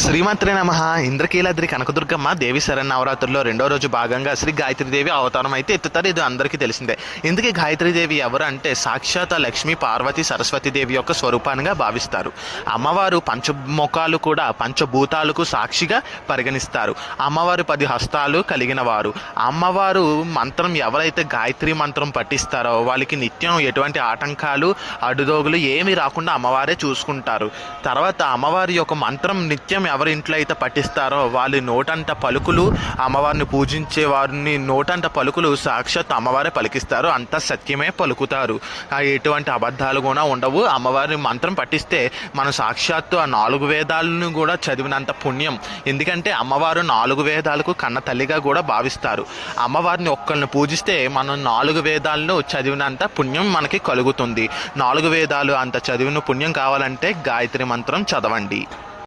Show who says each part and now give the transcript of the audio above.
Speaker 1: శ్రీమంత్రి నమ. ఇంద్రకీలాద్రి కనకదుర్గమ్మ దేవి శరణవరాత్రుల్లో రెండో రోజు భాగంగా శ్రీ గాయత్రీదేవి అవతారం అయితే ఎత్తుతారు. ఇది అందరికీ తెలిసిందే. ఇందుకే గాయత్రీదేవి ఎవరు అంటే సాక్షాత్ లక్ష్మీ పార్వతి సరస్వతీదేవి యొక్క స్వరూపానిగా భావిస్తారు. అమ్మవారు పంచముఖాలు కూడా పంచభూతాలకు సాక్షిగా పరిగణిస్తారు. అమ్మవారు పది హస్తాలు కలిగిన వారు. అమ్మవారు మంత్రం ఎవరైతే గాయత్రి మంత్రం పఠిస్తారో వాళ్ళకి నిత్యం ఎటువంటి ఆటంకాలు అడుదోగులు ఏమీ రాకుండా అమ్మవారే చూసుకుంటారు. తర్వాత అమ్మవారి యొక్క మంత్రం నిత్యం ఎవరి ఇంట్లో అయితే పఠిస్తారో వాళ్ళ నోటంట పలుకులు అమ్మవారిని పూజించే వారిని నోటంట పలుకులు సాక్షాత్ అమ్మవారే పలికిస్తారు. అంత సత్యమే పలుకుతారు. ఎటువంటి అబద్ధాలు కూడా ఉండవు. అమ్మవారి మంత్రం పఠిస్తే మనం సాక్షాత్తు ఆ నాలుగు వేదాలను కూడా చదివినంత పుణ్యం. ఎందుకంటే అమ్మవారు నాలుగు వేదాలకు కన్న తల్లిగా కూడా భావిస్తారు. అమ్మవారిని ఒక్కరిని పూజిస్తే మనం నాలుగు వేదాలను చదివినంత పుణ్యం మనకి కలుగుతుంది. నాలుగు వేదాలు అంత చదివిన పుణ్యం కావాలంటే గాయత్రి మంత్రం చదవండి.